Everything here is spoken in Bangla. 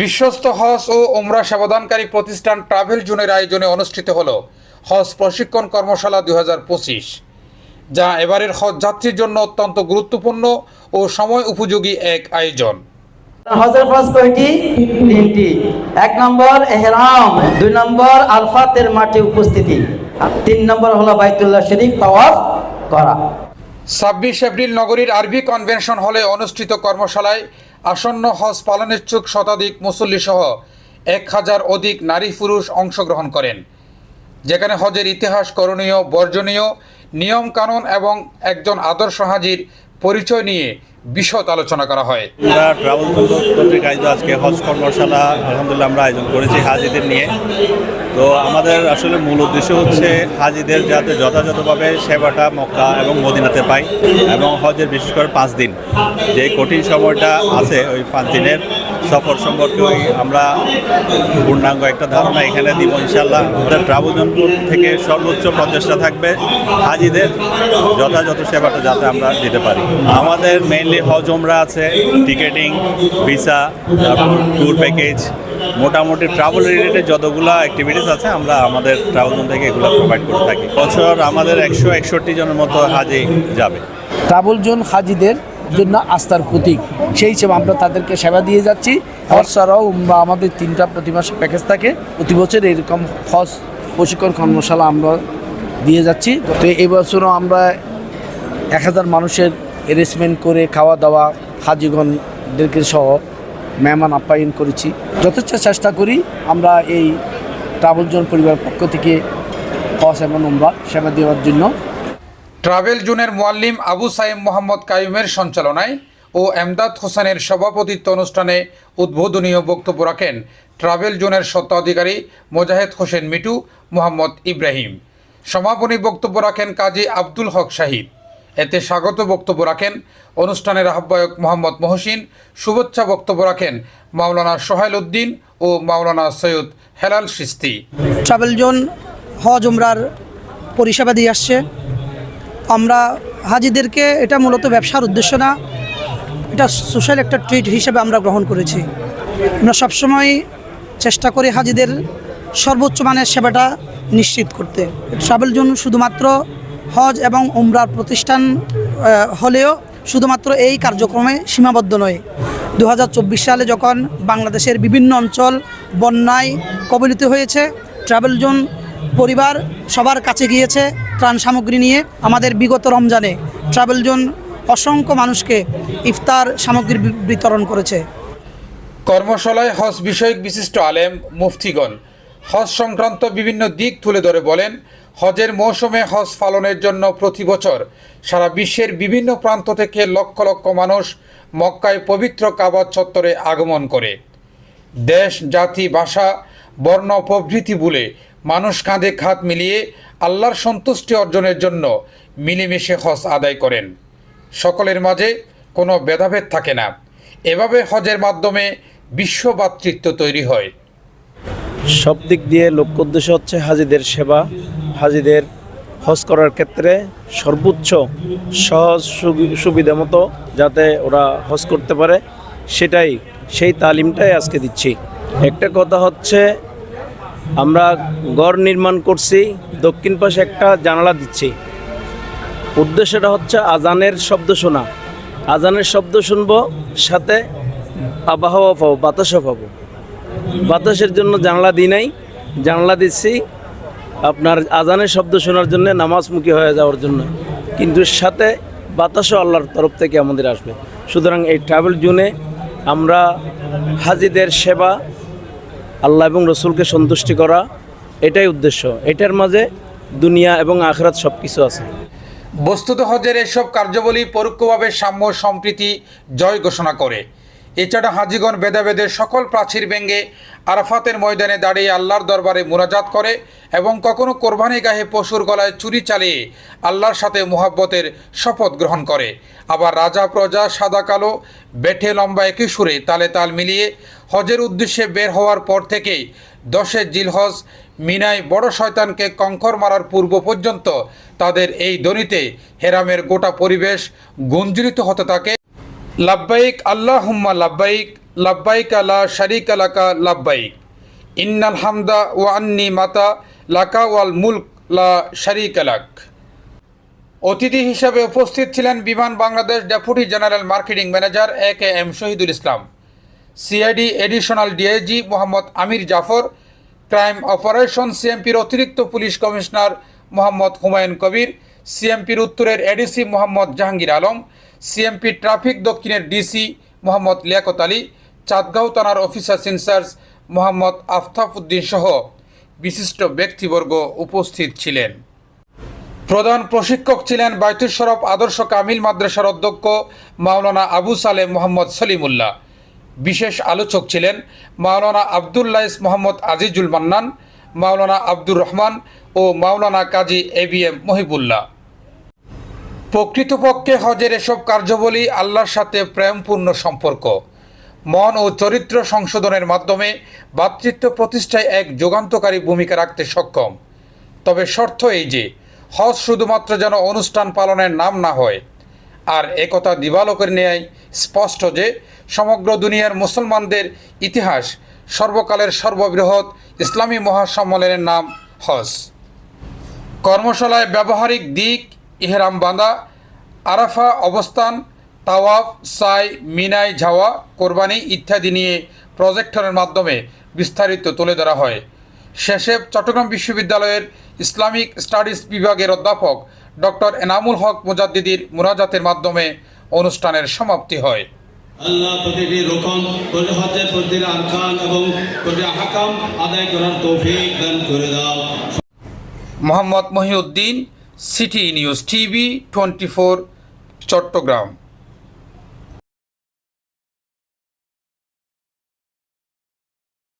বিশ্বস্ত হজ ও ওমরা সেবাদানকারী প্রতিষ্ঠান ট্রাভেল জোনের আয়োজনে অনুষ্ঠিত হল হজ প্রশিক্ষণ কর্মশালা দুই হাজার পঁচিশ, যা এবারের হজ যাত্রীর জন্য অত্যন্ত গুরুত্বপূর্ণ ও সময় উপযোগী এক আয়োজন। হজের ফরজ কয়টি? তিনটি। এক নম্বর এহরাম, দুই নম্বর আলফাতের মাঠে উপস্থিতি তিন নম্বর হলো বাইতুল্লাহ শরীফ তাওয়াফ করা। ছাব্বিশ এপ্রিল নগরীর আরবি কনভেনশন হলে অনুষ্ঠিত কর্মশালায় আসন্ন হজ পালনের চোখ শতাধিক মুসল্লি সহ এক হাজার অধিক নারী পুরুষ অংশগ্রহণ করেন। যেখানে হজের ইতিহাস করণীয়, বর্জনীয় নিয়ম কানুন এবং একজন আদর্শ হাজির পরিচয় নিয়ে বিশদ আলোচনা করা হয়। আমরা ট্রাভেল কর্তৃক আয়োজিত আজকে হজ কর্মশালা, আলহামদুলিল্লাহ আমরা আয়োজন করেছি হাজিদের নিয়ে। তো আমাদের আসলে মূল উদ্দেশ্য হচ্ছে হাজিদের যাতে যথাযথভাবে সেবাটা মক্কা এবং মদিনাতে পায় এবং হজের বিশেষ করে পাঁচ দিন। যে কঠিন সময়টা আছে ওই পাঁচ দিনের সফর সম্পর্কে আমরা পূর্ণাঙ্গ একটা ধারণা এখানে দিব ইনশাল্লাহ আমাদের ট্রাভেল থেকে সর্বোচ্চ প্রচেষ্টা থাকবে হাজিদের যথাযথ সেবাটা যাতে আমরা দিতে পারি। আমাদের মেইনলি হজ ওমরা আছে টিকেটিং ভিসা তারপর ট্যুর প্যাকেজ মোটামুটি ট্রাভেল রিলেটেড যতগুলো অ্যাক্টিভিটিস আছে আমরা আমাদের ট্রাভেল থেকে এগুলো প্রোভাইড করে থাকি। বছর আমাদের একশো একষট্টি জনের মতো হাজি যাবে। ট্রাভেল জোন হাজিদের জন্য আস্থার প্রতীক। সেই হিসেবে আমরা তাদেরকে সেবা দিয়ে যাচ্ছি। হজ ছাড়াও আমাদের তিনটা প্রতি মাসে প্যাকেজ থাকে। প্রতি বছর এরকম হজ প্রশিক্ষণ কর্মশালা আমরা দিয়ে যাচ্ছি। তো এই বছরও আমরা এক হাজার মানুষের অ্যারেঞ্জমেন্ট করে খাওয়া দাওয়া হাজিগণদেরকে সহ মেহমান আপ্যায়ন করেছি। যথেষ্ট চেষ্টা করি আমরা এই ট্রাভেল জোন পরিবার পক্ষ থেকে হজ এবং উমরা সেবা দেওয়ার জন্য। ট্রাভেল জোনের মোয়াল্লিম আবু সাইম মোহাম্মদ কায়ুমের সঞ্চালনায় ও এমদাদ হোসেনের সভাপতিত্ব অনুষ্ঠানে উদ্বোধনীয় বক্তব্য রাখেন ট্রাভেল জোনের স্বত্বাধিকারী মোজাহেদ হোসেন মিটু, মোহাম্মদ ইব্রাহিম। সমাপনী বক্তব্য রাখেন কাজী আব্দুল হক শাহিদ। এতে স্বাগত বক্তব্য রাখেন অনুষ্ঠানের আহ্বায়ক মোহাম্মদ মহসিন। শুভেচ্ছা বক্তব্য রাখেন মাওলানা সোহেল উদ্দিন ও মাওলানা সৈয়দ হেলাল সিস্তি। ট্রাভেল জোন হজ উমরার পরিষেবা দিয়ে আসছে। আমরা হাজিদেরকে এটা মূলত ব্যবসার উদ্দেশ্য না, এটা সোশ্যাল একটা ট্রিট হিসেবে আমরা গ্রহণ করেছি। আমরা সবসময় চেষ্টা করি হাজিদের সর্বোচ্চ মানের সেবাটা নিশ্চিত করতে। ট্রাভেল জোন শুধুমাত্র হজ এবং উমরার প্রতিষ্ঠান হলেও শুধুমাত্র এই কার্যক্রমে সীমাবদ্ধ নয়। দু সালে যখন বাংলাদেশের বিভিন্ন অঞ্চল বন্যায় কবলিত হয়েছে, ট্রাভেল জোন পরিবার সবার কাছে গিয়েছে ত্রাণ সামগ্রী নিয়ে। আমাদের বিগত রমজানে ট্রাভেল জোন অসংখ্য মানুষকে ইফতার সামগ্রী বিতরণ করেছে। কর্মশালায় হজ বিষয়ক বিশিষ্ট আলেম মুফতিগণ হজ সংক্রান্ত বিভিন্ন দিক তুলে ধরে বলেন, হজের মৌসুমে হজ পালনের জন্য প্রতি বছর সারা বিশ্বের বিভিন্ন প্রান্ত থেকে লক্ষ লক্ষ মানুষ মক্কায় পবিত্র কাবাদ চত্বরে আগমন করে। দেশ, জাতি, ভাষা, বর্ণ, প্রভৃতি বলে মানুষ কাঁধে খাত মিলিয়ে আল্লাহর সন্তুষ্টি অর্জনের জন্য মিলেমিশে হজ আদায় করেন। সকলের মাঝে কোনো ভেদাভেদ থাকে না। এভাবে হজের মাধ্যমে বিশ্ব ভ্রাতৃত্ব তৈরি হয়। সব দিক দিয়ে লক্ষ্য উদ্দেশ্য হচ্ছে হাজিদের সেবা, হাজিদের হজ করার ক্ষেত্রে সর্বোচ্চ সহজ সুবি- সুবিধা মতো যাতে ওরা হজ করতে পারে, সেটাই, সেই তালিমটাই আজকে দিচ্ছি। একটা কথা হচ্ছে আমরা গড় নির্মাণ করছি, দক্ষিণ পাশে একটা জানালা দিচ্ছি। উদ্দেশ্যটা হচ্ছে আজানের শব্দ শোনা। আজানের শব্দ শুনব, সাথে আবহাওয়া পাবো, বাতাসও পাবো। বাতাসের জন্য জানলা দিই নাই, জানলা দিচ্ছি, আপনার আজানের শব্দ শোনার জন্য নামাজমুখী হয়ে যাওয়ার জন্য। কিন্তু সাথে বাতাসও আল্লাহর তরফ থেকে আমাদের আসবে। সুতরাং এই ট্রাভেল জোনে আমরা হাজিদের সেবা আল্লাহ এবং রসুলকে সন্তুষ্টি করা এটাই উদ্দেশ্য। এটার মাঝে দুনিয়া এবং আখরাত সব কিছু আছে। বস্তুত হজের এসব কার্যাবলী পরোক্ষভাবে সাম্য সম্প্রীতি জয় ঘোষণা করে। এছাড়া হাজিগণ ভেদাভেদের সকল প্রাচীর ভেঙে আরাফাতের ময়দানে দাঁড়িয়ে আল্লাহর দরবারে মুনাজাত করে এবং কখনো কোরবানি গাহে পশুর গলায় চুরি চালিয়ে আল্লাহর সাথে মুহাব্বতের শপথ গ্রহণ করে। আবার রাজা, প্রজা, সাদা, কালো, বেঠে, লম্বা একই সুরে তালে তাল মিলিয়ে হজের উদ্দেশ্যে বের হওয়ার পর থেকেই দশে জিলহজ মিনায় বড় শয়তানকে কঙ্কর মারার পূর্ব পর্যন্ত তাদের এই দনিতে হেরামের গোটা পরিবেশ গুঞ্জরিত হতে থাকে। লাব্বাইক আল্লাহ হুম্মা লাব্বাইক লাব্বাইক লা শারিক লাকা, লাব্বাইক। ইন্নাল হামদা ওয়া আন্নি মাতা লাকা ওয়াল মুলক লা শারিক লাক। অতিথি হিসাবে উপস্থিত ছিলেন Biman Bangladesh deputy general marketing manager A K M Shahidul Islam CID additional DIG Mohammad Amir Jafar, crime operation সিএমপির অতিরিক্ত পুলিশ কমিশনার মোহাম্মদ হুমায়ুন কবির সিএমপির উত্তরের ADC Mohammad Jahangir Alam CMP traffic দক্ষিণের ডিসি মোহাম্মদ লিয়াকত আলী চাঁদগাঁও থানার officer in charge Mohammad Aftab Uddin সহ বিশিষ্ট ব্যক্তিবর্গ উপস্থিত ছিলেন। প্রধান প্রশিক্ষক ছিলেন বাইতুল আদর্শ কামিল মাদ্রাসার অধ্যক্ষ মাওলানা আবু সালেম মোহাম্মদ সলিমুল্লাহ। বিশেষ আলোচক ছিলেন মাওলানা আবদুল্লাইস মোহাম্মদ আজিজুল মান্নান, মাওলানা আব্দুর রহমান ও Maulana Kazi A B M Mohibullah. প্রকৃতপক্ষে হজের এসব কার্যবলী আল্লাহর সাথে প্রেমপূর্ণ সম্পর্ক। মন ও চরিত্র সংশোধনের মাধ্যমে ভ্রাতৃত্ব প্রতিষ্ঠায় এক যুগান্তকারী ভূমিকা রাখতে সক্ষম। তবে শর্ত এই যে, হজ শুধুমাত্র যেন অনুষ্ঠান পালনের নাম না হয়। আর একথা দিবালোকের ন্যায় স্পষ্ট যে, সমগ্র দুনিয়ার মুসলমানদের ইতিহাস সর্বকালের সর্ববৃহৎ ইসলামী মহাসম্মেলনের নাম হজ। কর্মশালায় ব্যবহারিক দিক ইহরাম বাঁধা আরাফা অবস্থান তাওয়াফ সাই মিনাই ঝাওয়া কোরবানি ইত্যাদি নিয়ে প্রজেক্টরের মাধ্যমে বিস্তারিত তুলে ধরা হয়। শেষে চট্টগ্রাম বিশ্ববিদ্যালয়ের ইসলামিক স্টাডিজ বিভাগের অধ্যাপক ডক্টর এনামুল হক মুজাদ্দিদির মুনাজাতের মাধ্যমে অনুষ্ঠানের সমাপ্তি হয়। আল্লাহ প্রতিটি রকম প্রতি হজের প্রতিটি আরকান এবং হাকাম আদায় করার তৌফিক দান করে দাও। Mohammad Mohiuddin city news TV twenty four Chittagong.